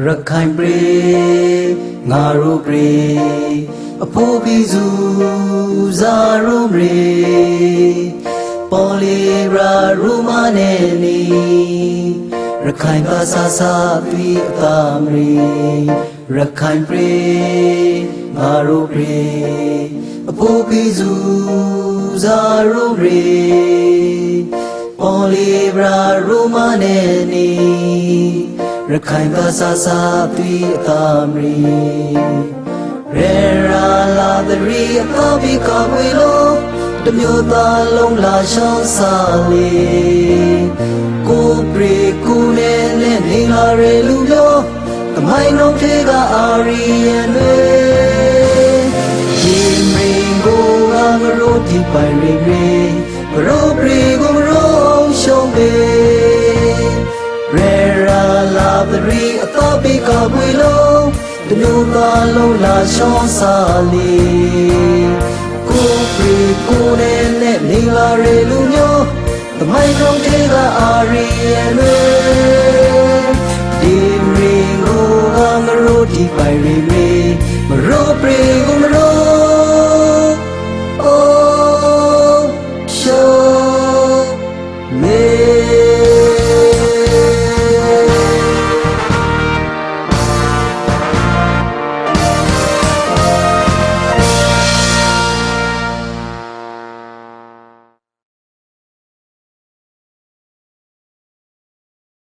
ရခိုင်ပြေငါတို့ပြေအဖို့ပြီးစုဇာရုံရေပေါ်လီရာရူမနဲ့နီရခိုင်ဘာသာစာပြီးအသာမရီရခိုင်ပြေငါတို့ပြေအဖို့ပြီးစုဇာရုံရေပေါ်လီရာရူမနဲ့နီ ရခိုင်ဘာသာစာပြီးအသာမရီရေရာလာသရီအသာပြီးကဝေလို့တမျိုးသားလုံးလာရှောင်းစာလေးကိုပရီကူနဲ့နဲ့နေလာရေလူပြောတမိုင်းလုံးထေကအာရီယန်တွေဒီမင်းကိုငါမလို့ဒီပိုင်ရီရီမလို့ပရီ သရီအတော့ပိကပွေလုံးတမျိုးသားလုံးလာရှောင်းစာလီကိုပရီကိုနဲ့နဲ့နေလာရေလူမျိုးသမိုင်းလုံးတေကအာရီယန်တွေဒီရီကိုငါမရိုဒီပိုင်ရီရီမရိုပရီကိုမရို